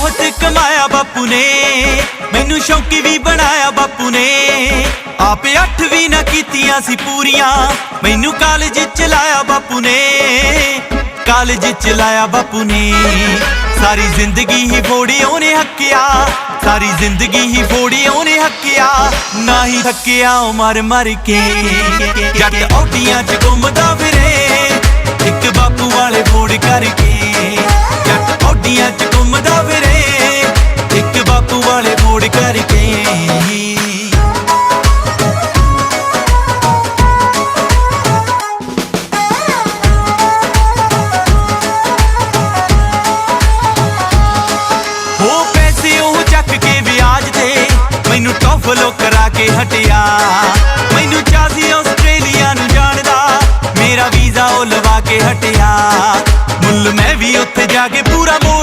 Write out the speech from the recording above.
ਬਹੁਤ ਕਮਾਇਆ ਬਾਪੂ ਨੇ। ਮੈਨੂੰ ਸ਼ੌਂਕੀ ਵੀ ਬਣਾਇਆ ਬਾਪੂ ਨੇ। ਆਪੇ ਅੱਠ ਵੀ ਨਾ ਕੀਤੀਆਂ ਸੀ ਪੂਰੀਆਂ। ਮੈਨੂੰ ਕਾਲਜ ਚਲਾਇਆ ਬਾਪੂ ਨੇ। ਕਾਲਜ ਚ ਬਾਪੂ ਨੇ। ਸਾਰੀ ਜ਼ਿੰਦਗੀ ਹੀ ਫੋੜੀ ਉਹਨੇ ਹੱਕਿਆ। ਸਾਰੀ ਜ਼ਿੰਦਗੀ ਹੀ ਫੋੜੀ ਉਹਨੇ ਹੱਕਿਆ। ਨਾ ਹੀ ਥੱਕਿਆ ਉਹ ਮਰ ਮਰ ਕੇ। ਜੱਟ ਔਡੀਆਂ ਚ ਘੁੰਮਦਾ ਮੈਨੂੰ ਕਰਾ ਕੇ ਹਟਿਆ। ਮੈਨੂੰ ਚਾਹੀ ਆਸਟ੍ਰੇਲੀਆ ਨੂੰ ਜਾਣਦਾ। ਮੇਰਾ ਵੀਜ਼ਾ ਉਹ ਲਵਾ ਕੇ ਹਟਿਆ। ਮੁੱਲ ਮੈਂ ਵੀ ਉੱਥੇ ਜਾ ਕੇ ਪੂਰਾ ਮੋੜਿਆ